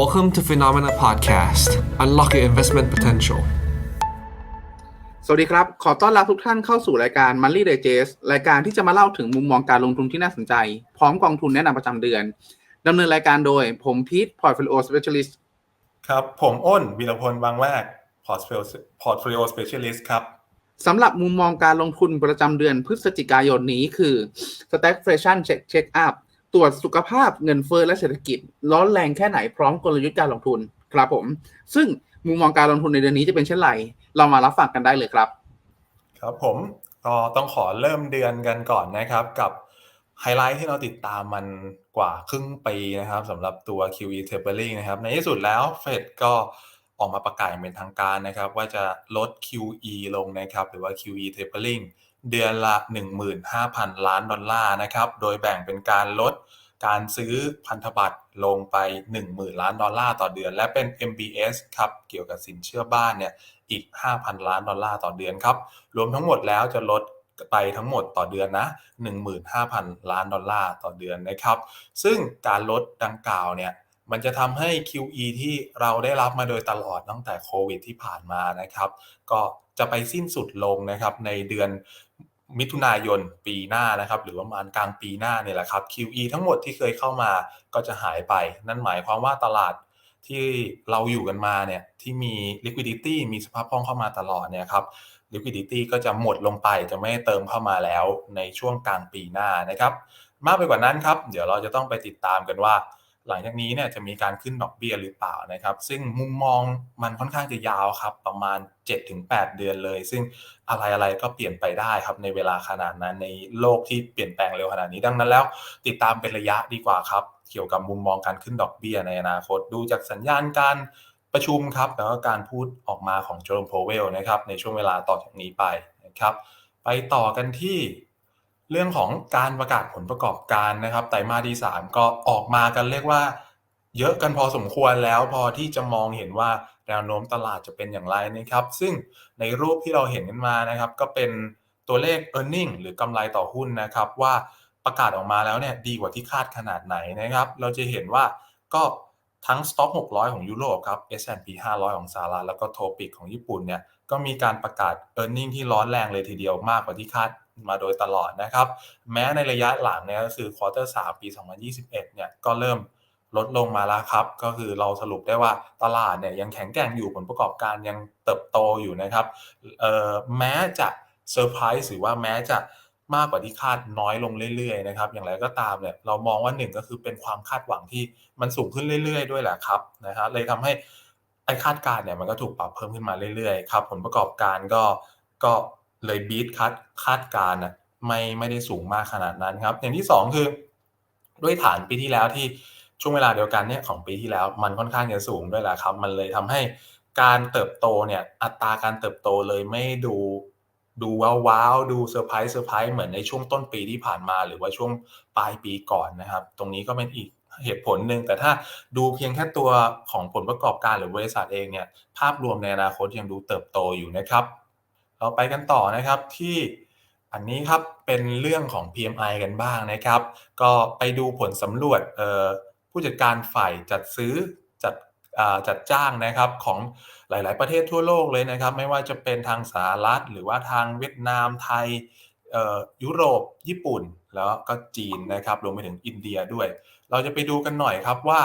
Welcome to Phenomena Podcast. Unlock your investment potential. สวัสดีครับ ขอต้อนรับทุกท่านเข้าสู่รายการ Monthly Digest รายการที่จะมาเล่าถึงมุมมองการลงทุนที่น่าสนใจ พร้อมกองทุนแนะนำประจำเดือนดำเนินรายการโดยผมพีท Portfolio Specialist ครับ ผมอ้นวีรพลวังแวก Portfolio Portfolio Specialist ครับสำหรับมุมมองการลงทุนประจำเดือนพฤศจิกายนนี้คือ Stagflation Check Check Up ตรวจสุขภาพเงินเฟ้อและเศรษฐกิจ ร้อนแรงแค่ไหนพร้อมกลยุทธ์การลงทุนครับผม ซึ่งมุมมองการลงทุนในเดือนนี้จะเป็นเช่นไร เรามารับฟังกันได้เลยครับ ครับผมก็ต้องขอเริ่มเดือนกันก่อนนะครับ กับไฮไลท์ที่เราติดตามมันกว่าครึ่งปีนะครับสำหรับตัว QE tapering นะครับ ในที่สุดแล้วเฟดก็ออกมาประกาศเป็นทางการนะครับ ว่าจะลด QE ลงนะครับ หรือว่า QE tapering เดือนละ 15,000 ล้านดอลลาร์นะครับ โดยแบ่งเป็นการลดการซื้อพันธบัตรลงไป 10,000 ล้านดอลลาร์ต่อเดือน และเป็น MBS ครับ เกี่ยวกับสินเชื่อบ้านเนี่ยอีก 5,000 ล้านดอลลาร์ต่อเดือนครับ รวมทั้งหมดแล้วจะลดไปทั้งหมดต่อเดือนนะ 15,000 ล้านดอลลาร์ต่อเดือนนะครับ ซึ่งการลดดังกล่าวเนี่ย มันจะทำให้ QE ที่เราได้รับมาโดยตลอดตั้งแต่โควิดที่ผ่านมานะครับ ก็จะไปสิ้นสุดลงนะครับในเดือนมิถุนายนปีหน้านะครับ หรือประมาณกลางปีหน้าเนี่ยแหละครับ QE ทั้งหมดที่เคยเข้ามาก็จะหายไป นั่นหมายความว่าตลาดที่เราอยู่กันมาเนี่ยที่มี liquidity มีสภาพคล่องเข้ามาตลอดเนี่ยครับ liquidity ก็จะหมดลงไปจะไม่เติมเข้ามาแล้วในช่วงกลางปีหน้านะครับ มากไปกว่านั้นครับ เดี๋ยวเราจะต้องไปติดตามกันว่า หลังจากนี้เนี่ยจะมีการขึ้นดอกเบี้ยหรือเปล่านะครับ ซึ่งมุมมองมันค่อนข้างจะยาวครับ ประมาณ 7-8 เดือนเลย ซึ่งอะไรๆก็เปลี่ยนไปได้ครับในเวลาขนาดนั้นในโลกที่เปลี่ยนแปลงเร็วขนาดนี้ดังนั้นแล้ว ติดตามเป็นระยะดีกว่าครับ เกี่ยวกับมุมมองการขึ้นดอกเบี้ยในอนาคต ดูจากสัญญาณการประชุมครับแล้วก็การพูดออกมาของโจมโพเวลนะครับในช่วงเวลาต่อจากนี้ไปนะครับ ไปต่อกันที่ เรื่องของการประกาศผลประกอบการนะครับไตรมาสที่3ก็ออกมากันเรียกว่า เยอะกันพอสมควรแล้วพอที่จะมองเห็นว่าแนวโน้มตลาดจะเป็นอย่างไรนะครับ ซึ่งในรูปที่เราเห็นกันมานะครับ ก็เป็นตัวเลข e a r n i n g หรือกำไรต่อหุ้นนะครับ ว่าประกาศออกมาแล้วเนี่ยดีกว่าที่คาดขนาดไหนนะครับ เราจะเห็นว่าก็ทั้ง Stock 600 ของยุโรปครับ S&P 500 ของสหรัฐแล้วก็โทปิกของญี่ปุ่นเนี่ยก็มีการประกาศ e a r n i n g ที่ร้อนแรงเลยทีเดียวมากกว่าที่คาด มาโดยตลอดนะครับ แม้ในระยะหลังเนี่ยก็คือควอเตอร์3ปี 2021 เนี่ยก็เริ่มลดลงมาแล้วครับ ก็คือเราสรุปได้ว่าตลาดเนี่ยยังแข็งแกร่งอยู่ผลประกอบการยังเติบโตอยู่นะครับเอ่อแม้จะเซอร์ไพรส์หรือว่าแม้จะมากกว่าที่คาดน้อยลงเรื่อยๆนะครับ อย่างไรก็ตามเนี่ยเรามองว่าหนึ่งก็คือเป็นความคาดหวังที่มันสูงขึ้นเรื่อย ๆ ด้วยแหละครับนะครับเลยทำให้ไอ้คาดการณ์เนี่ยมันก็ถูกปรับเพิ่มขึ้นมาเรื่อยๆครับผลประกอบการก็ก็ เลยบีทคาดคาดการณ์นะไม่ไม่ได้สูงมากขนาดนั้นครับ อย่างที่ 2 คือด้วยฐานปีที่แล้วที่ช่วงเวลาเดียวกันเนี่ยของปีที่แล้วมันค่อนข้างจะสูงด้วยแหละครับ มันเลยทำให้การเติบโตเนี่ยอัตราการเติบโตเลยไม่ดูดูว้าวดูเซอร์ไพรส์เซอร์ไพรส์เหมือนในช่วงต้นปีที่ผ่านมา หรือว่าช่วงปลายปีก่อนนะครับ ตรงนี้ก็เป็นอีกเหตุผลหนึ่งแต่ถ้าดูเพียงแค่ตัวของผลประกอบการหรือบริษัทเองเนี่ยภาพรวมในอนาคตยังดูเติบโตอยู่นะครับ เราไปกันต่อนะครับที่อันนี้ครับเป็นเรื่องของ PMI กันบ้างนะครับ ก็ไปดูผลสำรวจผู้จัดการฝ่ายจัดซื้อจัดจัดจ้างนะครับของหลาย ๆ ประเทศทั่วโลกเลยนะครับ ไม่ว่าจะเป็นทางสหรัฐ หรือว่าทางเวียดนามไทยยุโรป ญี่ปุ่น แล้วก็จีนนะครับรวมไปถึงอินเดียด้วย เราจะไปดูกันหน่อยครับว่า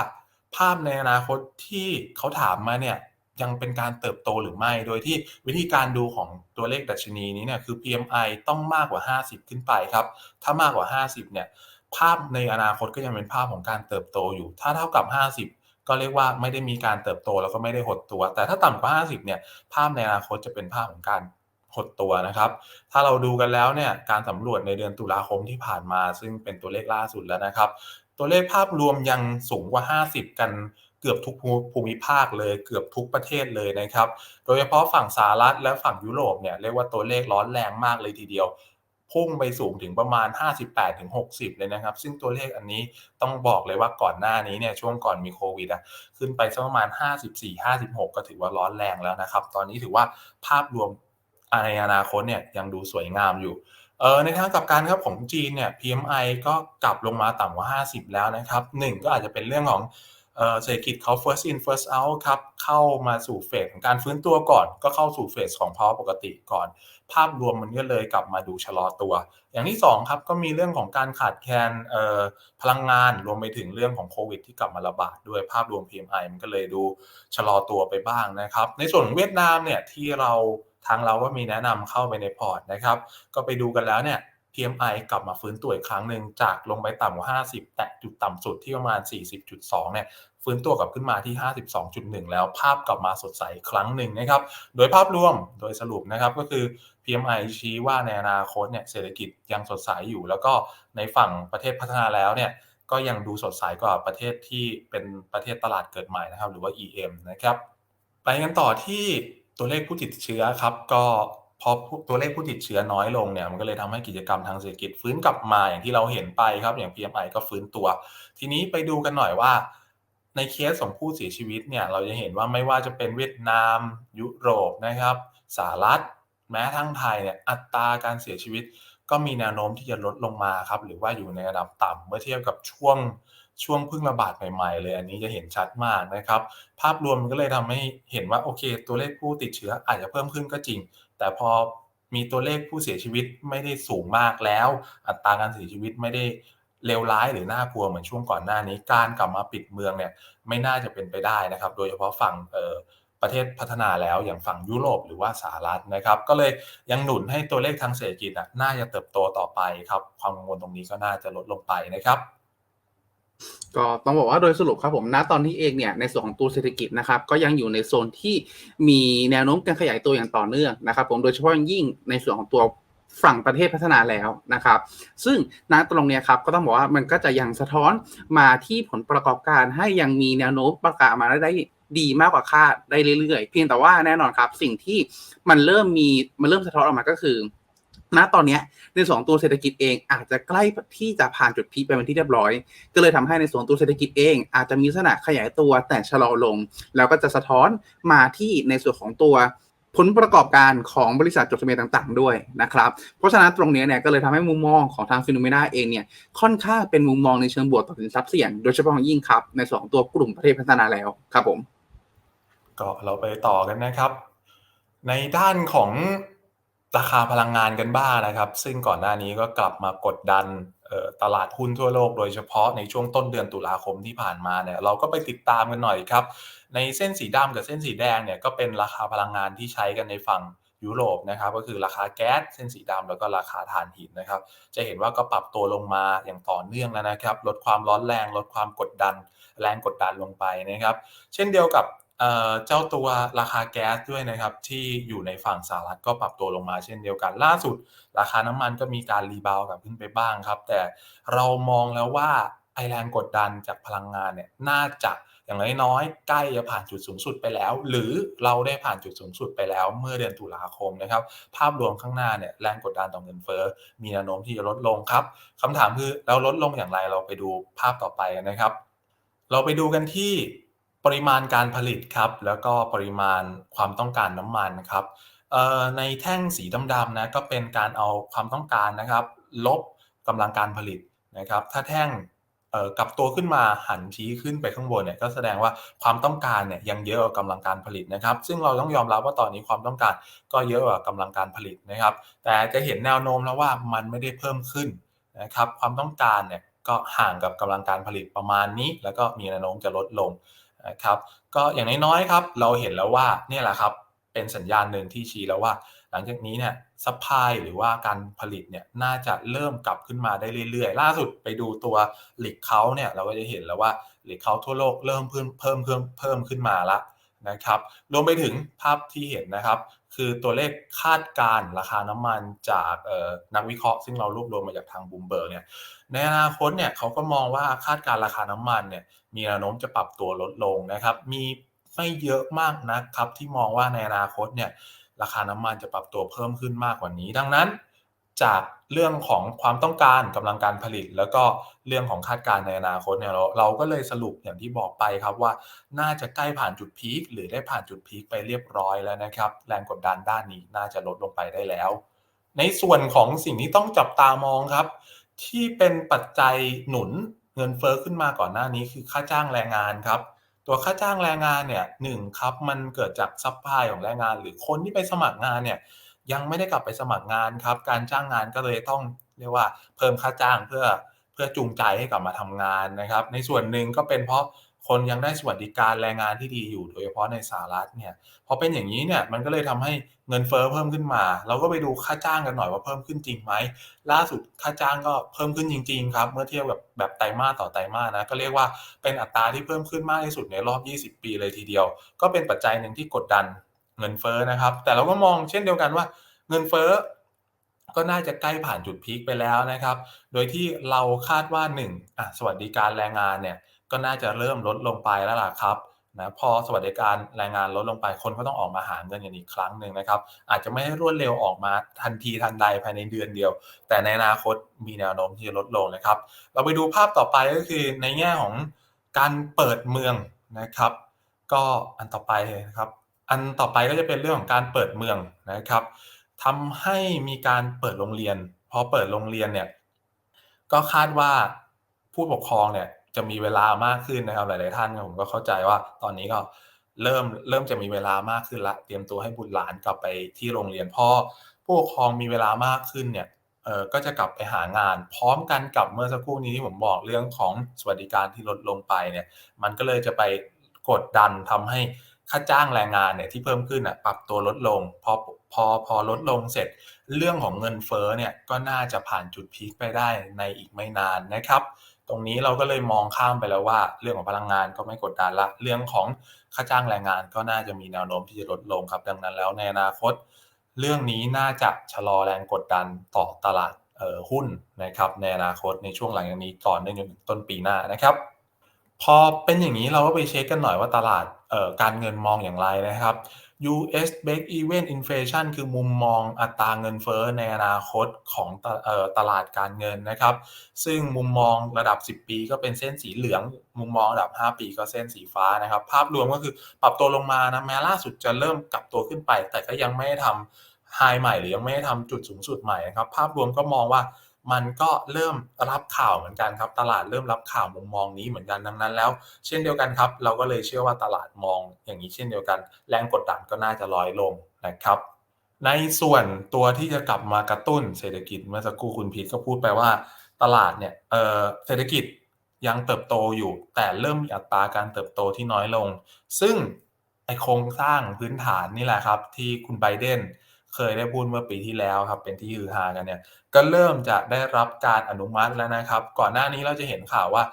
ภาพในอนาคตที่เขาถามมาเนี่ย ยังเป็นการเติบโตหรือไม่ โดยที่วิธีการดูของตัวเลขดัชนีนี้เนี่ยคือ PMI ต้องมากกว่า 50 ขึ้นไปครับ ถ้ามากกว่า 50 เนี่ย ภาพในอนาคตก็ยังเป็นภาพของการเติบโตอยู่ ถ้าเท่ากับ 50 ก็เรียกว่าไม่ได้มีการเติบโตแล้วก็ไม่ได้หดตัว แต่ถ้าต่ำกว่า 50 เนี่ย ภาพในอนาคตจะเป็นภาพของการหดตัวนะครับ ถ้าเราดูกันแล้วเนี่ย การสำรวจในเดือนตุลาคมที่ผ่านมา ซึ่งเป็นตัวเลขล่าสุดแล้วนะครับ ตัวเลขภาพรวมยังสูงกว่า 50 กัน เกือบทุกภูมิภาคเลยเกือบทุกประเทศเลยนะครับ โดยเฉพาะฝั่งสหรัฐและฝั่งยุโรปเนี่ยเรียกว่าตัวเลขร้อนแรงมากเลยทีเดียว พุ่งไปสูงถึงประมาณ 58-60 เลยนะครับ ซึ่งตัวเลขอันนี้ต้องบอกเลยว่าก่อนหน้านี้เนี่ยช่วงก่อนมีโควิดอะขึ้นไปสักประมาณ 54-56 ก็ถือว่าร้อนแรงแล้วนะครับ ตอนนี้ถือว่าภาพรวมในอนาคตเนี่ยยังดูสวยงามอยู่เออในทางกลับกันครับของจีนเนี่ย PMI ก็กลับลงมาต่ำกว่า 50 แล้วนะครับหนึ่งก็อาจจะเป็นเรื่องของ เศรษฐกิจเขา first in first out ครับเข้ามาสู่เฟสของการฟื้นตัวก่อน ก็เข้าสู่เฟสของภาวะปกติก่อน ภาพรวมมันก็เลยกลับมาดูชะลอตัว อย่างที่2ครับก็มีเรื่องของการขาดแคลนพลังงานรวมไปถึงเรื่องของโควิดที่กลับมาระบาดด้วยภาพรวม PMI มันก็เลยดูชะลอตัวไปบ้างนะครับ ในส่วนของเวียดนามเนี่ยที่เราทางเราก็มีแนะนำเข้าไปในพอร์ตนะครับ ก็ไปดูกันแล้วเนี่ย PMI กลับมาฟื้นตัวอีกครั้งหนึ่งจากลงไปต่ำกว่า 50 แตะจุดต่ำสุดที่ประมาณ 40.2 เนี่ยฟื้นตัวกลับขึ้นมาที่ 52.1 แล้วภาพกลับมาสดใสครั้งหนึ่งนะครับ โดยภาพรวมโดยสรุปนะครับก็คือ PMI ชี้ว่าในอนาคตเนี่ยเศรษฐกิจยังสดใสอยู่ แล้วก็ในฝั่งประเทศพัฒนาแล้วเนี่ยก็ยังดูสดใสกว่าประเทศที่เป็นประเทศตลาดเกิดใหม่นะครับ หรือว่า EM นะครับ ไปกันต่อที่ตัวเลขผู้ติดเชื้อครับ ก็ พอตัวเลขผู้ติดเชื้อน้อยลงเนี่ยมันก็เลยทำให้กิจกรรมทางเศรษฐกิจฟื้นกลับมาอย่างที่เราเห็นไปครับอย่าง PMI ก็ฟื้นตัว ทีนี้ไปดูกันหน่อยว่า ในเคสของผู้เสียชีวิตเนี่ยเราจะเห็นว่าไม่ว่าจะเป็นเวียดนาม ยุโรปนะครับสหรัฐ แม้ทั้งไทยเนี่ยอัตราการเสียชีวิตก็มีแนวโน้มที่จะลดลงมาครับหรือว่าอยู่ในระดับต่ำเมื่อเทียบกับช่วงช่วงเพิ่งระบาดใหม่ๆ เลยอันนี้จะเห็นชัดมากนะครับ ภาพรวมมันก็เลยทำให้เห็นว่าโอเค ตัวเลขผู้ติดเชื้ออาจจะเพิ่มขึ้นก็จริง แต่พอมีตัวเลขผู้เสียชีวิตไม่ได้สูงมากแล้ว อัตราการเสียชีวิตไม่ได้เลวร้ายหรือน่ากลัวเหมือนช่วงก่อนหน้านี้ การกลับมาปิดเมืองเนี่ยไม่น่าจะเป็นไปได้นะครับ โดยเฉพาะฝั่งประเทศพัฒนาแล้วอย่างฝั่งยุโรปหรือว่าสหรัฐนะครับ ก็เลยยังหนุนให้ตัวเลขทางเศรษฐกิจอะน่าจะเติบโตต่อไปครับ ความกังวลตรงนี้ก็น่าจะลดลงไปนะครับ ก็ต้องบอกว่าโดยสรุปครับผมณตอนนี้เองเนี่ยในส่วนของตัวเศรษฐกิจนะครับก็ยังอยู่ในโซนที่มีแนวโน้มการขยายตัวอย่างต่อเนื่องนะครับ ผมโดยเฉพาะยิ่งในส่วนของตัวฝั่งประเทศพัฒนาแล้วนะครับ ซึ่งณตรงเนี้ยครับก็ต้องบอกว่ามันก็จะยังสะท้อนมาที่ผลประกอบการให้ยังมีแนวโน้มประกาศมาได้ดีมากกว่าคาดได้เรื่อยๆ เพียงแต่ว่าแน่นอนครับ สิ่งที่มันเริ่มมีมันเริ่มสะท้อนออกมาก็คือ ณตอนนี้ในส่วนของตัวเศรษฐกิจเองอาจจะใกล้ที่จะผ่านจุดพีไปเป็นที่เรียบร้อย ก็เลยทำให้ในส่วนตัวเศรษฐกิจเอง อาจจะมีลักษณะขยายตัวแต่ชะลอลง แล้วก็จะสะท้อนมาที่ในส่วนของตัวผลประกอบการของบริษัทจดทะเบียนต่าง ๆ ด้วยนะครับ เพราะฉะนั้นตรงนี้เนี่ยก็เลยทำให้มุมมองของทางฟิโนเมนาเองเนี่ยค่อนข้างเป็นมุมมองในเชิงบวกต่อสินทรัพย์เสี่ยง โดยเฉพาะอย่างยิ่งครับ ในสองตัวกลุ่มประเทศพัฒนาแล้วครับผม ก็เราไปต่อกันนะครับ ในด้านของ ราคาพลังงานกันบ้างนะครับ ซึ่งก่อนหน้านี้ก็กลับมากดดันตลาดหุ้นทั่วโลกโดยเฉพาะในช่วงต้นเดือนตุลาคมที่ผ่านมาเนี่ยเราก็ไปติดตามกันหน่อยครับ ในเส้นสีดำกับเส้นสีแดงเนี่ยก็เป็นราคาพลังงานที่ใช้กันในฝั่งยุโรปนะครับก็คือราคาแก๊สเส้นสีดำแล้วก็ราคาถ่านหินนะครับ จะเห็นว่าก็ปรับตัวลงมาอย่างต่อเนื่องแล้วนะครับ ลดความร้อนแรง ลดความกดดัน แรงกดดันลงไปนะครับ เช่นเดียวกับ เจ้าตัวราคาแก๊สด้วยนะครับ ที่อยู่ในฝั่งสหรัฐก็ปรับตัวลงมาเช่นเดียวกัน ล่าสุด ราคาน้ำมันก็มีการรีบาวกลับขึ้นไปบ้างครับ แต่เรามองแล้วว่าไอแรงกดดันจากพลังงานเนี่ยน่าจะอย่างน้อยๆใกล้จะผ่านจุดสูงสุดไปแล้ว หรือเราได้ผ่านจุดสูงสุดไปแล้ว เมื่อเดือนตุลาคมนะครับ ภาพรวมข้างหน้าเนี่ยแรงกดดันต่อเงินเฟ้อมีแนวโน้มที่จะลดลงครับคำถามคือแล้วลดลงอย่างไรเราไปดูภาพต่อไปนะครับ เราไปดูกันที่ ปริมาณการผลิตครับแล้วก็ปริมาณความต้องการน้ำมันครับในแท่งสีดำๆนะก็เป็นการเอาความต้องการนะครับ ลบกำลังการผลิตนะครับ ถ้าแท่งกลับตัวขึ้นมาหันชี้ขึ้นไปข้างบนเนี่ยก็แสดงว่าความต้องการเนี่ยยังเยอะกว่ากำลังการผลิตนะครับ ซึ่งเราต้องยอมรับว่าตอนนี้ความต้องการก็เยอะกว่ากำลังการผลิตนะครับ แต่จะเห็นแนวโน้มแล้วว่ามันไม่ได้เพิ่มขึ้นนะครับ ความต้องการเนี่ยก็ห่างกับกำลังการผลิตประมาณนี้ แล้วก็มีแนวโน้มจะลดลง นะครับก็อย่างน้อยๆครับเราเห็นแล้วว่าเนี่ยแหละครับเป็นสัญญาณหนึ่งที่ชี้แล้วว่า หลังจากนี้เนี่ยซัพพลายหรือว่าการผลิตเนี่ยน่าจะเริ่มกลับขึ้นมาได้เรื่อยๆ ล่าสุดไปดูตัวหลิกเขาเนี่ยเราก็จะเห็นแล้วว่าหลิกเขาทั่วโลกเริ่มเพิ่มเพิ่มเพิ่มเพิ่มขึ้นมาละนะครับรวมไปถึงภาพที่เห็นนะครับ คือตัวเลขคาดการ์ราคาน้ำมันจากนักวิเคราะห์ ซึ่งเรารวบรวมมาจากทางบูมเบิร์กเนี่ยในอนาคตเนี่ยเขาก็มองว่าคาดการ์ราคาน้ำมันเนี่ย มีแนวโน้มจะปรับตัวลดลงนะครับ มีไม่เยอะมากนะครับ ที่มองว่าในอนาคตเนี่ยราคาน้ำมันจะปรับตัวเพิ่มขึ้นมากกว่านี้ ดังนั้น จากเรื่องของความต้องการกำลังการผลิต แล้วก็เรื่องของคาดการณ์ในอนาคตเนี่ยเราเราก็เลยสรุปอย่างที่บอกไปครับว่า น่าจะใกล้ผ่านจุดพีคหรือได้ผ่านจุดพีคไปเรียบร้อยแล้วนะครับ แรงกดดันด้านนี้น่าจะลดลงไปได้แล้ว ในส่วนของสิ่งที่ต้องจับตามองครับ ที่เป็นปัจจัยหนุน เงินเฟ้อขึ้นมาก่อนหน้านี้คือค่าจ้างแรงงานครับ ตัวค่าจ้างแรงงานเนี่ยหนึ่งครับมันเกิดจากซัพพลายของแรงงาน หรือคนที่ไปสมัครงานเนี่ยยังไม่ได้กลับไปสมัครงานครับ การจ้างงานก็เลยต้องเรียกว่าเพิ่มค่าจ้างเพื่อเพื่อจูงใจให้กลับมาทำงานนะครับ ในส่วนหนึ่งก็เป็นเพราะ คนยังได้สวัสดิการแรงงานที่ดีอยู่โดยเฉพาะในสหรัฐเนี่ยพอเป็นอย่างนี้เนี่ยมันก็เลยทำให้เงินเฟ้อเพิ่มขึ้นมา เราก็ไปดูค่าจ้างกันหน่อยว่าเพิ่มขึ้นจริงไหมล่าสุดค่าจ้างก็เพิ่มขึ้นจริง ๆ ครับ เมื่อเทียบกับแบบไตรมาสต่อไตรมาสนะก็เรียกว่าเป็นอัตราที่เพิ่มขึ้นมากที่สุดในรอบ 20 ปีเลยทีเดียว ก็เป็นปัจจัยหนึ่งที่กดดันเงินเฟ้อนะครับ แต่เราก็มองเช่นเดียวกันว่าเงินเฟ้อก็น่าจะใกล้ผ่านจุดพีคไปแล้วนะครับ โดยที่เราคาดว่า1อะสวัสดิการแรงงานเนี่ย ก็น่าจะเริ่มลดลงไปแล้วล่ะครับนะพอสวัสดิการแรงงานลดลงไปคนก็ต้องออกมาหาเงินกันอีกครั้งหนึ่งนะครับ อาจจะไม่ได้รวดเร็วออกมาทันทีทันใดภายในเดือนเดียว แต่ในอนาคตมีแนวโน้มที่จะลดลงนะครับ เราไปดูภาพต่อไปก็คือในแง่ของการเปิดเมืองนะครับ ก็อันต่อไปนะครับอันต่อไปก็จะเป็นเรื่องของการเปิดเมืองนะครับทำให้มีการเปิดโรงเรียนพอเปิดโรงเรียนเนี่ยก็คาดว่าผู้ปกครองเนี่ย จะมีเวลามากขึ้นนะครับ หลาย ๆ ท่านผมก็เข้าใจว่าตอนนี้ก็เริ่มเริ่มจะมีเวลามากขึ้นละเตรียมตัวให้บุตรหลานกลับไปที่โรงเรียนพ่อผู้ปกครองมีเวลามากขึ้นเนี่ยเออก็จะกลับไปหางาน พร้อมกันกับเมื่อสักครู่นี้ที่ผมบอกเรื่องของสวัสดิการที่ลดลงไปเนี่ย มันก็เลยจะไปกดดันทำให้ค่าจ้างแรงงานเนี่ยที่เพิ่มขึ้นอะปรับตัวลดลงพอพอพอลดลงเสร็จ เรื่องของเงินเฟ้อเนี่ยก็น่าจะผ่านจุดพีคไปได้ในอีกไม่นานนะครับ ตรงนี้เราก็เลยมองข้ามไปแล้วว่า เรื่องของพลังงานก็ไม่กดดันละ เรื่องของค่าจ้างแรงงานก็น่าจะมีแนวโน้มที่จะลดลงครับ ดังนั้นแล้วในอนาคต เรื่องนี้น่าจะชะลอแรงกดดันต่อตลาดหุ้นนะครับในอนาคตในช่วงหลังจากนี้ต่อเนื่องจนถึงต้นปีหน้านะครับ พอเป็นอย่างนี้เราก็ไปเช็คกันหน่อยว่าตลาดการเงินมองอย่างไรนะครับ US break even inflation คือมุมมองอัตราเงินเฟ้อในอนาคตของตตลาดการเงินนะครับ ซึ่งมุมมองระดับ 10 ปีก็เป็นเส้นสีเหลือง มุมมองระดับ 5 ปีก็เส้นสีฟ้านะครับ ภาพรวมก็คือปรับตัวลงมานะแม้ล่าสุดจะเริ่มกลับตัวขึ้นไป แต่ก็ยังไม่ได้ทำไฮใหม่หรือยังไม่ได้ทำจุดสูงสุดใหม่นะครับ ภาพรวมก็มองว่า มันก็เริ่มรับข่าวเหมือนกันครับ ตลาดเริ่มรับข่าวมุมมองนี้เหมือนกันดังนั้นแล้ว เช่นเดียวกันครับ เราก็เลยเชื่อว่าตลาดมองอย่างนี้เช่นเดียวกัน แรงกดดันก็น่าจะลอยลงนะครับ ในส่วนตัวที่จะกลับมากระตุ้นเศรษฐกิจเมื่อสักครู่คุณพีทก็พูดไปว่าตลาดเนี่ยเเศรษฐกิจยังเติบโตอยู่ แต่เริ่มมีอัตราการเติบโตที่น้อยลง ซึ่งไอโครงสร้างพื้นฐานนี่แหละครับ ที่คุณไบเดน เคยได้พูดเมื่อปีที่แล้วครับเป็นที่ฮือฮากันเนี่ยก็เริ่มจะได้รับการอนุมัติแล้วนะครับ ก่อนหน้านี้เราจะเห็นข่าวว่า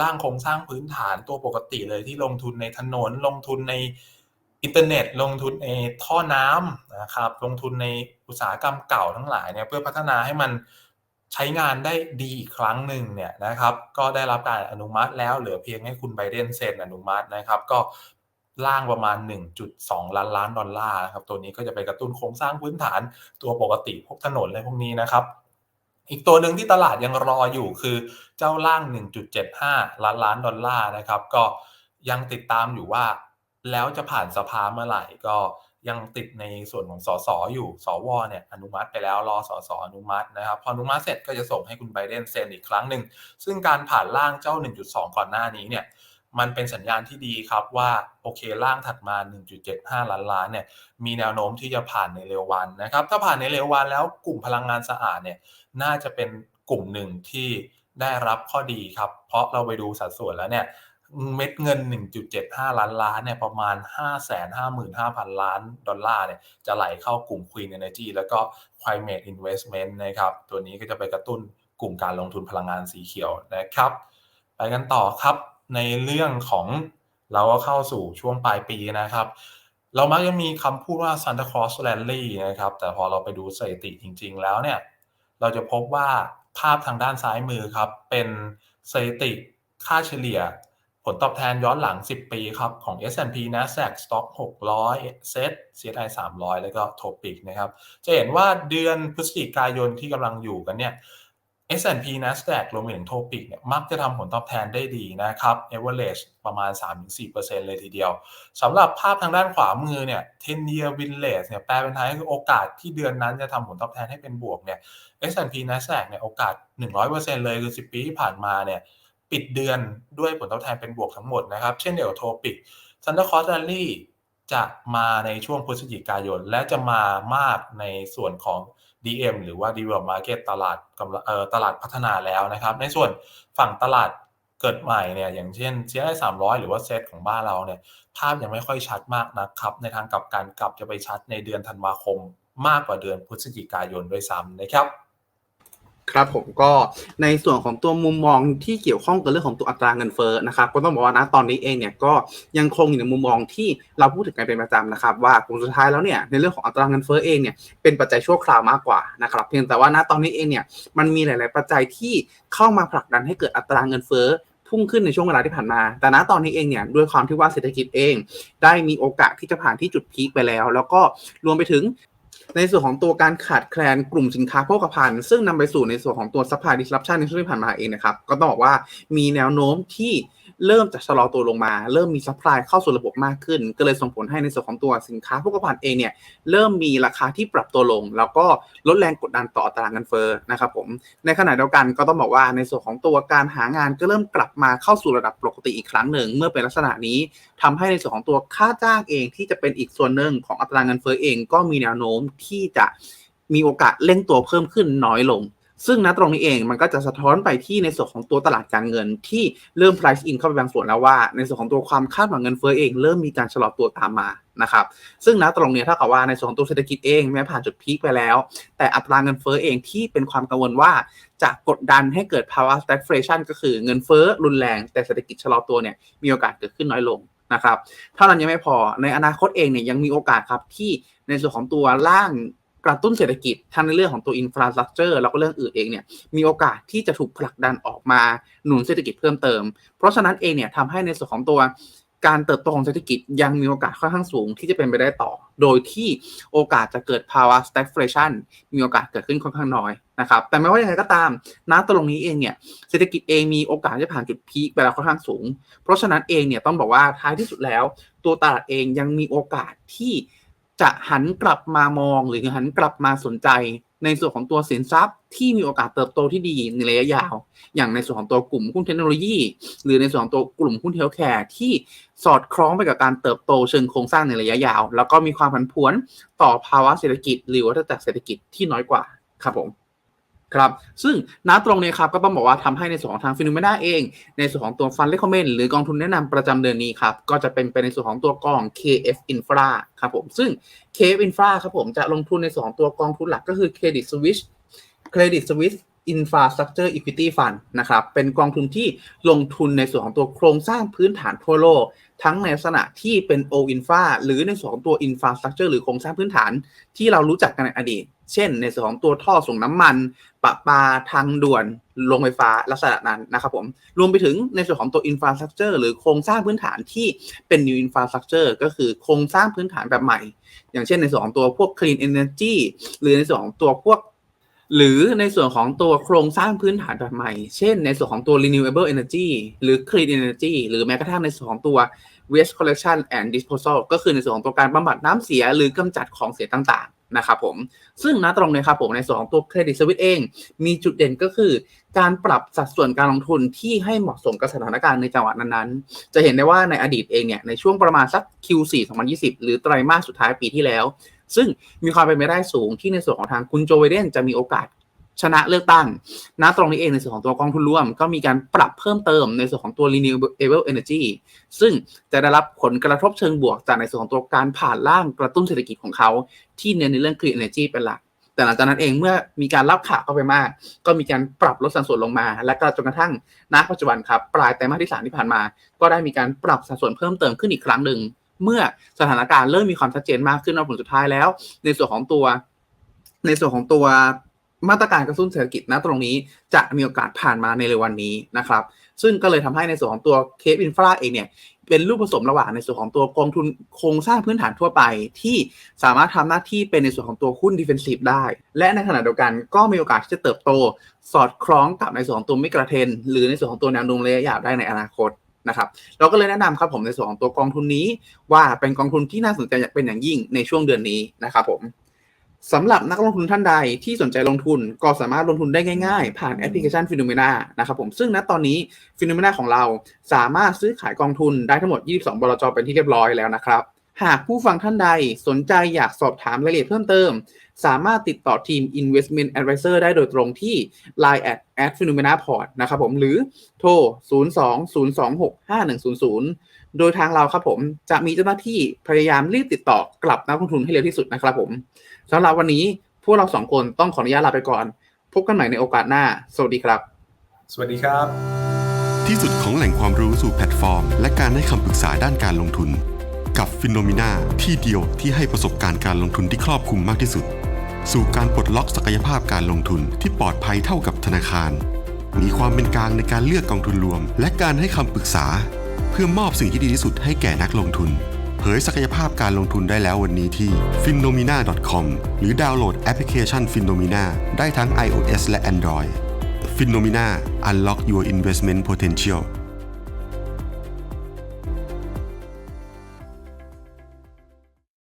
ร่างโครงสร้างพื้นฐานตัวปกติเลยที่ลงทุนในถนนลงทุนในอินเทอร์เน็ต ลงทุนในท่อน้ำนะครับลงทุนในอุตสาหกรรมเก่าทั้งหลายเนี่ยเพื่อพัฒนาให้มันใช้งานได้ดีอีกครั้งหนึ่งเนี่ยนะครับ ก็ได้รับการอนุมัติแล้วเหลือเพียงให้คุณไบเดนเซ็นอนุมัตินะครับ ก็ ล่างประมาณ 1.2 ล้านล้านดอลลาร์ครับตัวนี้ก็จะไปกระตุ้นโครงสร้างพื้นฐานตัวปกติพวกถนนอะไรพวกนี้นะครับ อีกตัวหนึ่งที่ตลาดยังรออยู่คือเจ้าล่าง 1.75 ล้านล้านดอลลาร์นะครับก็ยังติดตามอยู่ว่าแล้วจะผ่านสภาเมื่อไหร่ก็ยังติดในส่วนของสสอยู่ สวเนี่ยอนุมัติไปแล้วรอสสอนุมัตินะครับ พออนุมัติเสร็จก็จะส่งให้คุณไบเดนเซ็นอีกครั้งหนึ่ง ซึ่งการผ่านร่างเจ้า 1.2 ก่อนหน้านี้เนี่ย มันเป็นสัญญาณที่ดีครับว่าโอเคร่างถัดมา 1.75 ล้านล้านเนี่ยมีแนวโน้มที่จะผ่านในเร็ววันนะครับ ถ้าผ่านในเร็ววันแล้วกลุ่มพลังงานสะอาดเนี่ยน่าจะเป็นกลุ่มหนึ่งที่ได้รับข้อดีครับ เพราะเราไปดูสัดส่วนแล้วเนี่ยเม็ดเงิน 1.75 ล้านล้านเนี่ยประมาณ 555,000 ล้านดอลลาร์เนี่ยจะไหลเข้ากลุ่ม Clean Energy แล้วก็ Climate Investment นะครับ ตัวนี้ก็จะไปกระตุ้นกลุ่มการลงทุนพลังงานสีเขียวนะครับ ไปกันต่อครับ ในเรื่องของเราก็เข้าสู่ช่วงปลายปีนะครับ เรามักจะมีคำพูดว่า Santa Claus Rally นะครับ แต่พอเราไปดูสถิติจริง ๆ แล้วเนี่ย เราจะพบว่าภาพทางด้านซ้ายมือครับ เป็นสถิติค่าเฉลี่ย ผลตอบแทนย้อนหลัง 10 ปีครับ ของ S&P Nasdaq Stock 600 Set CSI 300 แล้วก็ Topic นะครับ จะเห็นว่าเดือนพฤศจิกายนที่กำลังอยู่กันเนี่ย S&P NASDAQ รวมไปถึง Topic เนี่ยมักจะทำผลตอบแทนได้ดีนะครับ average ประมาณ 3-4%เลยทีเดียวสำหรับภาพทางด้านขวามือเนี่ย 10 year win rate เนี่ยแปลเป็นไทยคือโอกาสที่เดือนนั้นจะทำผลตอบแทนให้เป็นบวกเนี่ย S&P NASDAQ เนี่ยโอกาส 100%เลยคือ 10 ปีที่ผ่านมาเนี่ยปิดเดือนด้วยผลตอบแทนเป็นบวกทั้งหมดนะครับ เช่นเดียวกับโทปิกซันเดอร์คอร์สแลลี่จะมาในช่วงพฤศจิกายน และจะมามากในส่วนของ DM หรือว่า Develop Market ตลาดกำลังเอ่อตลาดพัฒนาแล้วนะครับ ในส่วนฝั่งตลาดเกิดใหม่เนี่ยอย่างเช่น CSI 300 หรือว่าเซตของบ้านเราเนี่ยภาพยังไม่ค่อยชัดมากนะครับ ในทางกลับกันกลับจะไปชัดในเดือนธันวาคม มากกว่าเดือนพฤศจิกายนด้วยซ้ำนะครับ ครับผมก็ในส่วนของตัวมุมมองที่เกี่ยวข้องกับเรื่องของตัวอัตราเงินเฟ้อนะครับก็ต้องบอกว่านะตอนนี้เองเนี่ยก็ยังคงอยู่ในมุมมองที่เราพูดถึงกันเป็นประจำนะครับ ว่าผลสุดท้ายแล้วเนี่ยในเรื่องของอัตราเงินเฟ้อเองเนี่ยเป็นปัจจัยชั่วคราวมากกว่านะครับเพียงแต่ว่าณตอนนี้เองเนี่ยมันมีหลาย ๆ ปัจจัยที่เข้ามาผลักดันให้เกิดอัตราเงินเฟ้อพุ่งขึ้นในช่วงเวลาที่ผ่านมา แต่ณตอนนี้เองเนี่ยด้วยความที่ว่าเศรษฐกิจเอง ได้มีโอกาสที่จะผ่านที่จุดพีคไปแล้ว แล้วก็รวมไปถึง ในส่วนของตัวการขาดแคลนกลุ่มสินค้าโภคภัณฑ์ซึ่งนำไปสู่ในส่วนของตัว supply disruption ในช่วงที่ผ่านมาเองนะครับ ก็ต้องบอกว่ามีแนวโน้มที่ เริ่มจะชะลอตัวลงมา เริ่มมี supply เข้าสู่ระบบมากขึ้น ก็เลยส่งผลให้ในส่วนของตัวสินค้าโภคภัณฑ์เองเนี่ยเริ่มมีราคาที่ปรับตัวลง แล้วก็ลดแรงกดดันต่ออัตราเงินเฟ้อนะครับผมในขณะเดียวกันก็ต้องบอกว่าในส่วนของตัวการหางานก็เริ่มกลับมาเข้าสู่ระดับปกติอีกครั้งหนึ่ง เมื่อเป็นลักษณะนี้ทำให้ในส่วนของตัวค่าจ้างเองที่จะเป็นอีกส่วนหนึ่งของอัตราเงินเฟ้อเอง ก็มีแนวโน้มที่จะมีโอกาสเร่งตัวเพิ่มขึ้นน้อยลง ซึ่งณตรงนี้เองมันก็จะสะท้อนไปที่ในส่วนของตัวตลาดการเงินที่เริ่ม price in เข้าไปบางส่วนแล้วว่า ในส่วนของตัวความคาดหวังเงินเฟ้อเองเริ่มมีการชะลอตัวตามมานะครับซึ่งณตรงนี้ถ้ากับว่าในส่วนของตัวเศรษฐกิจเองแม้ผ่านจุดพีคไปแล้ว แต่อัตราเงินเฟ้อเองที่เป็นความกังวลว่าจะกดดันให้เกิดภาวะ stagflation ก็คือเงินเฟ้อรุนแรง แต่เศรษฐกิจชะลอตัวเนี่ยมีโอกาสเกิดขึ้นน้อยลงนะครับเท่านั้นยังไม่พอในอนาคตเองเนี่ยยังมีโอกาสครับที่ในส่วนของตัวร่าง กระตุ้นเศรษฐกิจทั้งในเรื่องของตัวอินฟราสตรักเจอร์แล้วก็เรื่องอื่นเองเนี่ยมีโอกาสที่จะถูกผลักดันออกมาหนุนเศรษฐกิจเพิ่มเติม เพราะฉะนั้นเองเนี่ยทำให้ในส่วนของตัวการเติบโตของเศรษฐกิจยังมีโอกาสค่อนข้างสูงที่จะเป็นไปได้ต่อ โดยที่โอกาสจะเกิดภาวะ stagflation มีโอกาสเกิดขึ้นค่อนข้างน้อยนะครับ แต่ไม่ว่าอย่างไรก็ตามณตรงนี้เองเนี่ย เศรษฐกิจเองมีโอกาสจะผ่านจุดพีคไปแล้วค่อนข้างสูง เพราะฉะนั้นเองเนี่ยต้องบอกว่าท้ายที่สุดแล้ว ตัวตลาดเองยังมีโอกาสที่ จะหันกลับมามองหรือหันกลับมาสนใจ ในส่วนของตัวสินทรัพย์ที่มีโอกาสเติบโตที่ดีในระยะยาว อย่างในส่วนของตัวกลุ่มหุ้นเทคโนโลยี หรือในส่วนของตัวกลุ่มหุ้นเทลแคร์ที่สอดคล้องไปกับการเติบโตเชิงโครงสร้างในระยะยาว แล้วก็มีความผันผวนต่อภาวะเศรษฐกิจ หรือวัฏจักรเศรษฐกิจที่น้อยกว่าครับผม ครับซึ่งณตรงนี้ครับก็ต้องบอกว่าทำให้ในส่วนของทางฟิโนเมนาเอง ในส่วนของตัวฟันเลคอมเมนหรือกองทุนแนะนำประจำเดือนนี้ครับก็จะเป็นไปในส่วนของตัวกอง KF Infra ครับผมซึ่ง KF Infra ครับผมจะลงทุนในส่วนของตัวกองทุนหลักก็คือ Credit Suisse Credit Suisse Infrastructure Equity Fund นะครับ เป็นกองทุนที่ลงทุนในส่วนของตัวโครงสร้างพื้นฐานทั่วโลก ทั้งในลักษณะที่เป็น O Infra หรือในส่วนของตัว Infrastructure หรือโครงสร้างพื้นฐานที่เรารู้จักกันในอดีต เช่น ในส่วนของตัวท่อส่งน้ำมัน ประปาทางด่วนโรงไฟฟ้าลักษณะนั้นนะครับผม รวมไปถึงในส่วนของตัว infrastructure หรือโครงสร้างพื้นฐานที่เป็น new infrastructure ก็คือโครงสร้างพื้นฐานแบบใหม่ อย่างเช่นในส่วนของตัวพวก clean energy หรือในส่วนของตัวพวก หรือในส่วนของตัวโครงสร้างพื้นฐานแบบใหม่ เช่นในส่วนของตัว renewable energy หรือ clean energy หรือแม้กระทั่งในส่วนของตัว waste collection and disposal ก็คือในส่วนของตัวการบำบัดน้ำเสียหรือกำจัดของเสียต่างๆ นะครับผม ซึ่งณตรงนี้ครับผมในส่วนของตัวเครดิตสวิตเอง มีจุดเด่นก็คือ การปรับสัดส่วนการลงทุนที่ให้เหมาะสมกับสถานการณ์ในจังหวะนั้นๆ จะเห็นได้ว่าในอดีตเองเนี่ยในช่วงประมาณสัก Q4 2020 หรือไตรมาสสุดท้ายปีที่แล้ว ซึ่งมีความเป็นไปได้สูงที่ในส่วนของทางคุณโจไบเดนจะมีโอกาสชนะเลือกตั้ง ณ ตรงนี้เองในส่วนของตัวกองทุนรวม ก็มีการปรับเพิ่มเติมในส่วนของตัว renewable energy ซึ่งจะได้รับผลกระทบเชิงบวกจากในส่วนของตัวการผ่านร่างกระตุ้นเศรษฐกิจของเขา ที่เน้นในเรื่อง clean energy เป็นหลัก แต่หลังจากนั้นเองเมื่อมีการรับข่าวเข้าไปมาก ก็มีการปรับลดสัดส่วนลงมา และก็จนกระทั่งณปัจจุบันครับปลายไตรมาสที่สามที่ผ่านมา ก็ได้มีการปรับสัดส่วนเพิ่มเติมขึ้นอีกครั้งหนึ่ง เมื่อสถานการณ์เริ่มมีความชัดเจนมากขึ้นว่าผลสุดท้ายแล้ว ในส่วนของตัว ในส่วนของตัวมาตรการกระตุ้นเศรษฐกิจณตรงนี้จะมีโอกาสผ่านมาในเร็ววันนี้นะครับ ซึ่งก็เลยทำให้ในส่วนของตัวเคปอินฟราเองเนี่ยเป็นรูปผสมระหว่างในส่วนของตัวกองทุนโครงสร้างพื้นฐานทั่วไป ที่สามารถทำหน้าที่เป็นในส่วนของตัวหุ้นดิเฟนซีฟได้ และในขณะเดียวกันก็มีโอกาสที่จะเติบโต สอดคล้องกับในส่วนของตัวมิกระเทน หรือในส่วนของตัวแนวโน้มระยะยาวได้ในอนาคต นะครับเราก็เลยแนะนำครับผมในส่วนของตัวกองทุนนี้ ว่าเป็นกองทุนที่น่าสนใจเป็นอย่างยิ่งในช่วงเดือนนี้นะครับผมสำหรับนักลงทุนท่านใดที่สนใจลงทุนก็สามารถลงทุนได้ง่ายๆ ผ่านแอปพลิเคชันฟิโนเมนานะครับผมซึ่งณตอนนี้ฟิโนเมนาของเราสามารถซื้อขายกองทุนได้ทั้งหมด 22 บลจเป็นที่เรียบร้อยแล้วนะครับ หากผู้ฟังท่านใดสนใจอยากสอบถามรายละเอียดเพิ่มเติม สามารถติดต่อทีม Investment Advisor ได้โดยตรงที่ Line at at p h e n o m e n a port นะครับผมหรือโทร 02-026-5100 โดยทางเราครับผมจะมีเจ้าหน้าที่พยายามรีบติดต่อกลับนักลงทุนให้เร็วที่สุดนะครับผมสำหรับวันนี้พวกเราสองคนต้องขออนุญาตลาไปก่อน พบกันใหม่ในโอกาสหน้า สวัสดีครับ สวัสดีครับ ที่สุดของแหล่งความรู้สู่แพลตฟอร์ม และการให้คำปรึกษาด้านการลงทุน กับฟิโนมิน่าที่เดียวที่ให้ประสบการณ์การลงทุนที่ครอบคลุมมากที่สุด สู่การปลดล็อกศักยภาพการลงทุนที่ปลอดภัยเท่ากับธนาคาร มีความเป็นกลางในการเลือกกองทุนรวม และการให้คำปรึกษา เพื่อมอบสิ่งที่ดีที่สุดให้แก่นักลงทุน เผยศักยภาพการลงทุนได้แล้ววันนี้ที่ f i n o m i n a c o m หรือดาวน์โหลดแอปพลิเคชัน f i n o m i n a ได้ทั้ง iOS และ Android f i n o m i n a Unlock Your Investment Potential